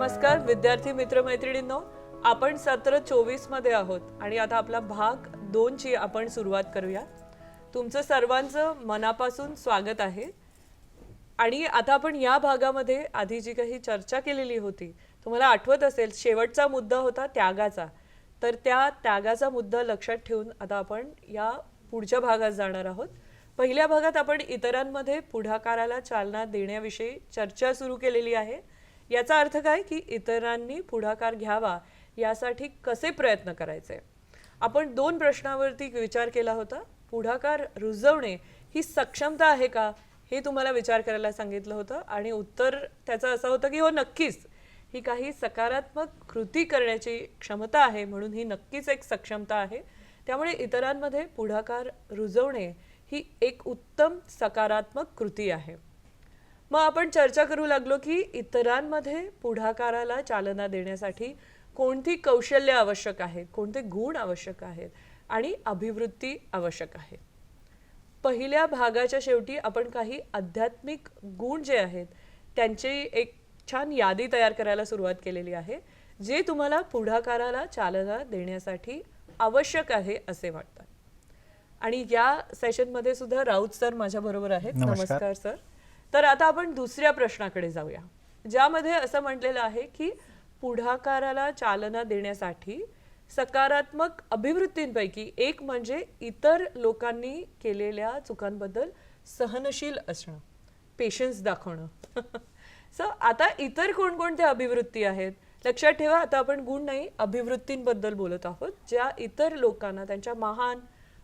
नमस्कार विद्यार्थी मित्रमैत्रिणींनो. आपण सत्र चोवीसमध्ये आहोत आणि आता आपला भाग दोनची आपण सुरुवात करूया. तुमचं सर्वांचं मनापासून स्वागत आहे. आणि आता आपण या भागामध्ये आधी जी काही चर्चा केलेली होती तुम्हाला आठवत असेल शेवटचा मुद्दा होता त्यागाचा. तर त्या त्यागाचा मुद्दा लक्षात ठेवून आता आपण या पुढच्या भागात जाणार आहोत. पहिल्या भागात आपण इतरांमध्ये पुढाकाराला चालना देण्याविषयी चर्चा सुरू केलेली आहे. याचा अर्थ काय की इतरांनी पुढाकार घ्यावा यासाठी कसे प्रयत्न करायचे? आपण दोन प्रश्नावरती विचार केला होता. पुढाकार रुजवणे ही सक्षमता आहे का? हे तुम्हाला विचार करायला सांगितलं होतं. आणि उत्तर त्याचं असं होतं की हो नक्कीच. ही काही सकारात्मक कृती करण्याची क्षमता आहे म्हणून ही नक्कीच एक सक्षमता आहे. त्यामुळे इतरांमध्ये पुढाकार रुजवणे ही एक उत्तम सकारात्मक कृती आहे. मग आपण चर्चा करू लागलो की इतरांमध्ये पुढाकाराला चालना देण्यासाठी कोणती कौशल्य आवश्यक आहेत कोणते गुण आवश्यक आहेत आणि अभिवृत्ती आवश्यक आहे. पहिल्या भागाच्या शेवटी आपण काही आध्यात्मिक गुण जे आहेत त्यांची एक छान यादी तयार करायला सुरुवात केलेली आहे जे तुम्हाला पुढाकाराला चालना देण्यासाठी आवश्यक आहे असे वाटतात. आणि या सेशनमध्ये सुद्धा राऊत सर माझ्या बरोबर आहेत. नमस्कार. सर तर आता आपण दुसऱ्या प्रश्नाकडे जाऊया ज्यामध्ये असं म्हटलेलं आहे की पुढाकाराला चालना देण्यासाठी सकारात्मक अभिवृत्तींपैकी एक म्हणजे इतर लोकांनी केलेल्या चुकांबद्दल सहनशील असणं पेशन्स दाखवणं. सो आता इतर कोणकोणत्या अभिवृत्ती आहेत? लक्षात ठेवा आता आपण गुण नाही अभिवृत्तींबद्दल बोलत आहोत ज्या इतर लोकांना त्यांच्या महान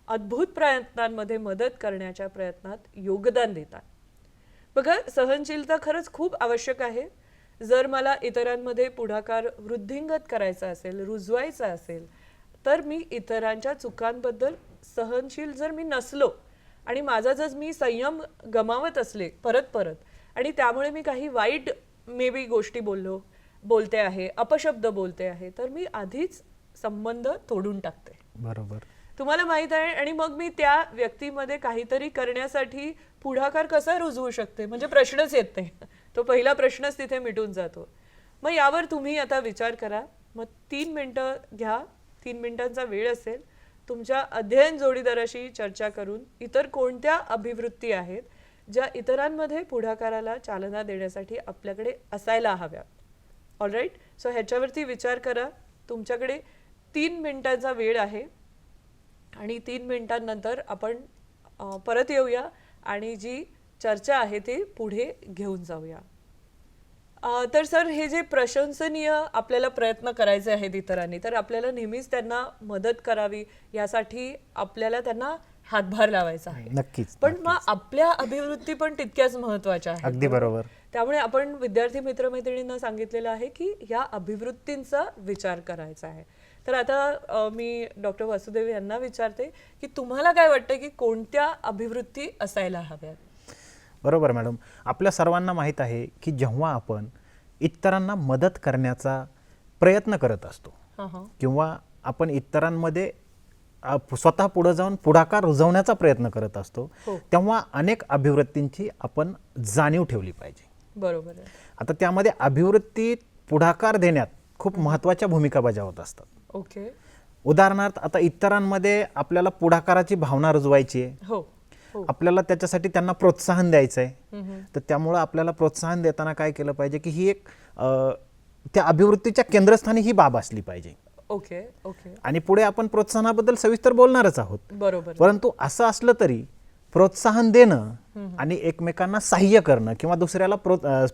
अद्भुत प्रयत्नांमध्ये मदत करण्याच्या प्रयत्नात योगदान देतात. बघा सहनशीलता खरंच खूप आवश्यक आहे. जर मला इतरांमध्ये पुढाकार वृद्धिंगत करायचा असेल रुजवायचा असेल तर मी इतरांच्या चुकांबद्दल सहनशील जर मी नसलो आणि माझा जर मी संयम गमावत असले परत परत आणि त्यामुळे मी काही वाईट मे बी गोष्टी बोललो बोलते आहे अपशब्द बोलते आहे तर मी आधीच संबंध तोडून टाकते. बरोबर. तुम्हाला माहीत आहे आणि मग मी त्या व्यक्तीमध्ये काहीतरी करण्यासाठी पुढाकार कसा रुजवू शकते? म्हणजे प्रश्नच येत नाही. तो पहिला प्रश्नच तिथे मिटून जातो. मग यावर तुम्ही आता विचार करा. मग तीन मिनटं घ्या. तीन मिनिटांचा वेळ असेल. तुमच्या अध्ययन जोडीदाराशी चर्चा करून इतर कोणत्या अभिवृत्ती आहेत ज्या इतरांमध्ये पुढाकाराला चालना देण्यासाठी आपल्याकडे असायला हव्या? ऑलराईट सो ह्याच्यावरती विचार करा. तुमच्याकडे तीन मिनिटांचा वेळ आहे. आणि तीन मिनिटांनंतर आपण परत येऊया आणि जी चर्चा आहे ती पुढे घेऊन जाऊया. तर सर हे जे प्रशंसनीय आपल्याला प्रयत्न करायचे आहेत इतरांनी तर आपल्याला नेहमीच त्यांना मदत करावी यासाठी आपल्याला त्यांना हातभार लावायचा आहे. नक्कीच पण मग आपल्या अभिवृत्ती पण तितक्याच महत्त्वाच्या आहेत. अगदी बरोबर. त्यामुळे आपण विद्यार्थी मित्रमैत्रिणींना सांगितलेलं आहे की ह्या अभिवृत्तींचा विचार करायचा आहे. तर आता मी डॉक्टर वासुदेव यांना विचारते की तुम्हाला काय वाटतं की कोणत्या अभिवृत्ती असायला हव्यात? बरोबर मॅडम. आपल्या सर्वांना माहीत आहे की जेव्हा आपण इतरांना मदत करण्याचा प्रयत्न करत असतो हं, हं. किंवा आपण इतरांमध्ये स्वतः पुढे जाऊन पुढाकार रुजवण्याचा प्रयत्न करत असतो हो. तेव्हा अनेक अभिवृत्तींची आपण जाणीव ठेवली पाहिजे. बरोबर आता त्यामध्ये अभिवृत्ती पुढाकार देण्यात खूप महत्त्वाच्या भूमिका बजावत असतात. ओके. उदाहरणार्थ आता इतरांमध्ये आपल्याला पुढाकाराची भावना रुजवायची आहे. हो हो. आपल्याला त्याच्यासाठी त्यांना प्रोत्साहन द्यायचं आहे. तर त्यामुळं आपल्याला प्रोत्साहन देताना काय केलं पाहिजे की ही एक त्या अभिवृत्तीच्या केंद्रस्थानी ही बाब असली पाहिजे. Okay okay. आणि पुढे आपण प्रोत्साहनाबद्दल सविस्तर बोलणारच आहोत. बरोबर. परंतु असं असलं तरी प्रोत्साहन देणं आणि एकमेकांना सहाय्य करणं किंवा दुसऱ्याला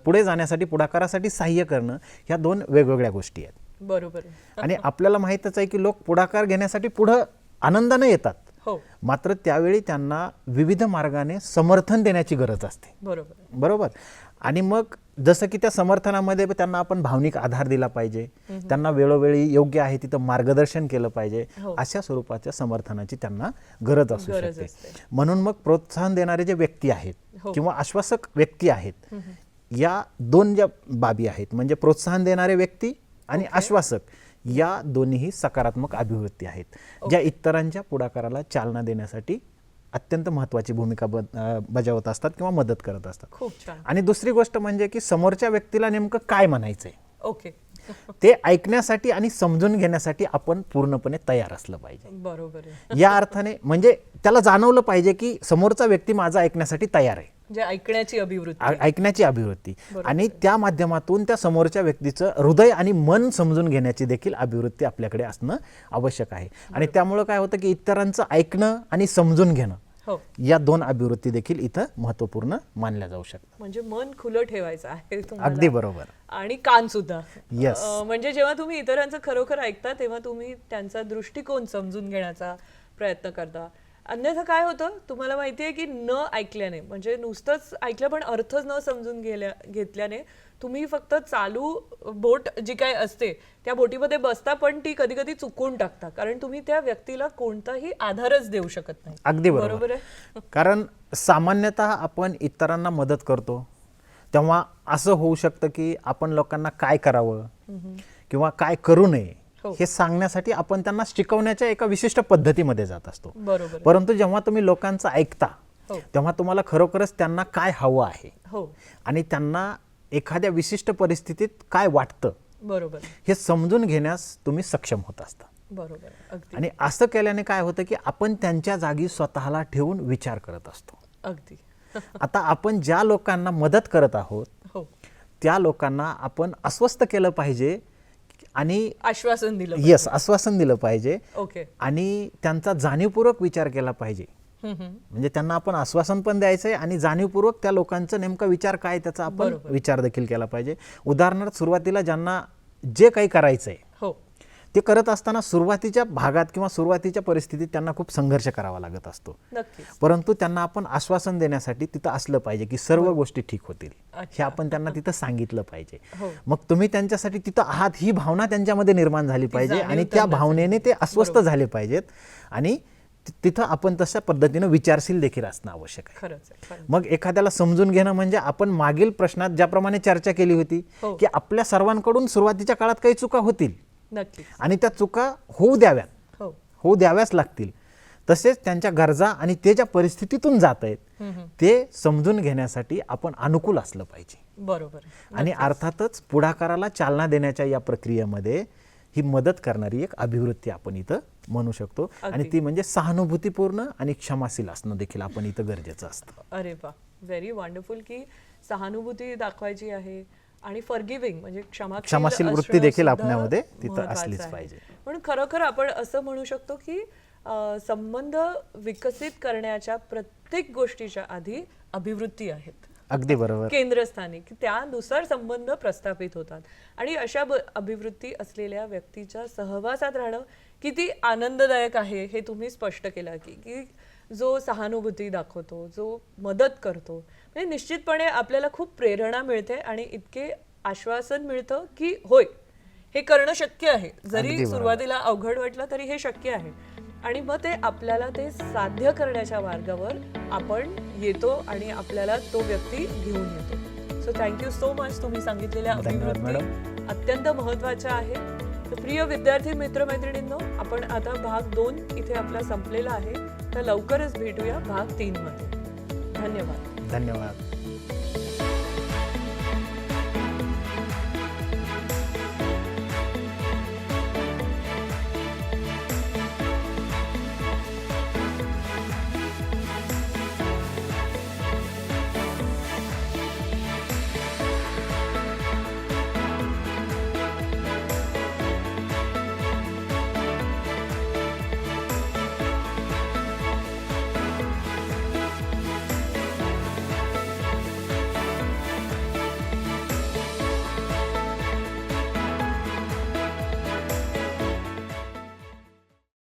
पुढे जाण्यासाठी पुढाकारासाठी सहाय्य करणं ह्या दोन वेगवेगळ्या गोष्टी आहेत. बरोबर. आणि आपल्याला माहीतच आहे की लोक पुढाकार घेण्यासाठी पुढं आनंदाने येतात हो मात्र त्यावेळी त्यांना विविध मार्गाने समर्थन देण्याची गरज असते बरोबर. बरोबर आणि मग जसं की त्या समर्थनामध्ये त्यांना आपण भावनिक आधार दिला पाहिजे त्यांना वेळोवेळी योग्य आहे तिथं मार्गदर्शन केलं पाहिजे हो. अशा स्वरूपाच्या समर्थनाची त्यांना गरज असू शकते. म्हणून मग प्रोत्साहन देणारे जे व्यक्ती आहेत हो. किंवा आश्वासक व्यक्ती आहेत या दोन ज्या बाबी आहेत म्हणजे प्रोत्साहन देणारे व्यक्ती आणि आश्वासक या दोन्हीही सकारात्मक अभिवृत्ती आहेत. ज्या इतरांच्या पुढाकाराला चालना देण्यासाठी अत्यंत महत्त्वाची भूमिका बजावत असतात किंवा मदत करत असतात. खूप छान. आणि दुसरी गोष्ट म्हणजे की समोरच्या व्यक्तीला नेमकं काय म्हणायचंय? ओके. ते ऐकण्यासाठी आणि समजून घेण्यासाठी आपण पूर्णपणे तयार असलं पाहिजे. बरोबर आहे. या अर्थाने म्हणजे त्याला जाणवलं पाहिजे की समोरचा व्यक्ती माझा ऐकण्यासाठी तयार आहे. ऐकण्याची अभिवृत्ती. ऐकण्याची अभिवृत्ती. आणि त्या माध्यमातून त्या समोरच्या व्यक्तीचं हृदय आणि मन समजून घेण्याची देखील अभिवृत्ती आपल्याकडे असणं आवश्यक आहे. आणि त्यामुळं काय होतं की इतरांचं ऐकणं आणि समजून घेणं हो. या दोन अभिवृत्ती देखील इथं महत्त्वपूर्ण मानल्या जाऊ शकतात. म्हणजे मन खुलं ठेवायचं आहे. अगदी बरोबर. आणि कान सुद्धा. अं, म्हणजे जेव्हा तुम्ही इतरांचं खरोखर ऐकता तेव्हा तुम्ही त्यांचा दृष्टिकोन समजून घेण्याचा प्रयत्न करता. अन्यथा काय होतं? तुम्हाला माहिती आहे की न ऐकल्याने म्हणजे नुसतंच ऐकलं पण अर्थ न समजून गेल्या घेतल्याने तुम्ही फक्त चालू बोट जी काय असते त्या बोटीमध्ये बसता पण ती कधी कधी चुकून टाकता. कारण तुम्ही त्या व्यक्तीला कोणताही आधारच देऊ शकत नाही. अगदी बरोबर. आहे? कारण सामान्यतः आपण इतरांना मदत करतो तेव्हा असं होऊ शकतं की आपण लोकांना काय करावं किंवा काय करू नये. हो. हे सांगण्यासाठी आपण त्यांना शिकवण्याच्या एका विशिष्ट पद्धतीमध्ये जात असतो. परंतु जेव्हा तुम्ही लोकांचं ऐकता हो. तेव्हा तुम्हाला खरोखरच त्यांना काय हवं आहे? हो. आणि त्यांना एखाद्या विशिष्ट परिस्थितीत काय वाटतं? बरोबर. हे समजून घेण्यास तुम्ही सक्षम होत असता. बरोबर. आणि असं केल्याने काय होतं की आपण त्यांच्या जागी स्वतःला ठेवून विचार करत असतो. अगदी. आता आपण ज्या लोकांना मदत करत आहोत हो. त्या लोकांना आपण अस्वस्थ केलं पाहिजे आणि आश्वासन दिलं येस आश्वासन दिलं पाहिजे. ओके आणि त्यांचा जाणीवपूर्वक विचार केला पाहिजे. म्हणजे त्यांना आपण आश्वासन पण द्यायचं आहे आणि जाणीवपूर्वक त्या लोकांचा नेमका विचार काय त्याचा आपण विचार देखील केला पाहिजे. उदाहरणार्थ सुरुवातीला ज्यांना जे काही करायचं आहे हो. ते करत असताना सुरुवातीच्या भागात किंवा सुरुवातीच्या परिस्थितीत त्यांना खूप संघर्ष करावा लागत असतो. परंतु त्यांना आपण आश्वासन देण्यासाठी तिथं असलं पाहिजे की सर्व गोष्टी ठीक होतील. हे आपण त्यांना तिथं सांगितलं पाहिजे. हो. मग तुम्ही त्यांच्यासाठी तिथं आहात ही भावना त्यांच्यामध्ये निर्माण झाली पाहिजे आणि त्या भावनेने ते अस्वस्थ झाले पाहिजेत आणि तिथं आपण तशा पद्धतीनं विचारशील देखील असणं आवश्यक आहे. मग एखाद्याला समजून घेणं म्हणजे आपण मागील प्रश्नात ज्याप्रमाणे चर्चा केली होती हो. की आपल्या सर्वांकडून सुरुवातीच्या काळात काही चुका होतील. आणि त्या चुका होऊ द्याव्यात. हो. होऊ द्याव्याच लागतील. तसेच त्यांच्या गरजा आणि ते ज्या परिस्थितीतून जात आहेत ते समजून घेण्यासाठी आपण अनुकूल असलं पाहिजे. बरोबर. आणि अर्थातच पुढाकाराला चालना देण्याच्या या प्रक्रियेमध्ये ही मदत करणारी एक अभिवृत्ती आपण इथं म्हणू शकतो. आणि ती म्हणजे सहानुभूतीपूर्ण आणि क्षमाशील असणं देखील आपण इथं गरजेचं असतं. अरे वा व्हेरी वंडरफुल की सहानुभूती दाखवायची आहे. आणि फॉरगिव्हिंग म्हणजे क्षमा क्षमाशील वृत्ती देखील आपल्यामध्ये तिथं असलीच पाहिजे. पण खरोखर आपण असं म्हणू शकतो की संबंध विकसित करण्याच्या प्रत्येक गोष्टीच्या आधी अभिवृत्ती आहेत. अगदी बरोबर. केंद्रस्थानी की त्यानुसार संबंध प्रस्थापित होतात. आणि अशा अभिवृत्ती असलेल्या व्यक्तीच्या सहवासात राहणं किती आनंददायक आहे हे तुम्ही स्पष्ट केलं की की जो सहानुभूती दाखवतो जो मदत करतो म्हणजे निश्चितपणे आपल्याला खूप प्रेरणा मिळते आणि इतके आश्वासन मिळतं की होय हे करणं शक्य आहे. जरी. सुरुवातीला अवघड वाटलं तरी हे शक्य आहे. आणि मग ते आपल्याला ते साध्य करण्याच्या मार्गावर आपण येतो आणि आपल्याला तो व्यक्ती घेऊन येतो. सो थँक्यू सो मच तुम्ही सांगितलेल्या अभिवृत्ती अत्यंत महत्त्वाच्या आहेत. तर प्रिय विद्यार्थी मित्रमैत्रिणींनो आपण आता भाग दोन इथे आपला संपलेला आहे. तर लवकरच भेटूया भाग तीन मध्ये धन्यवाद. धन्यवाद.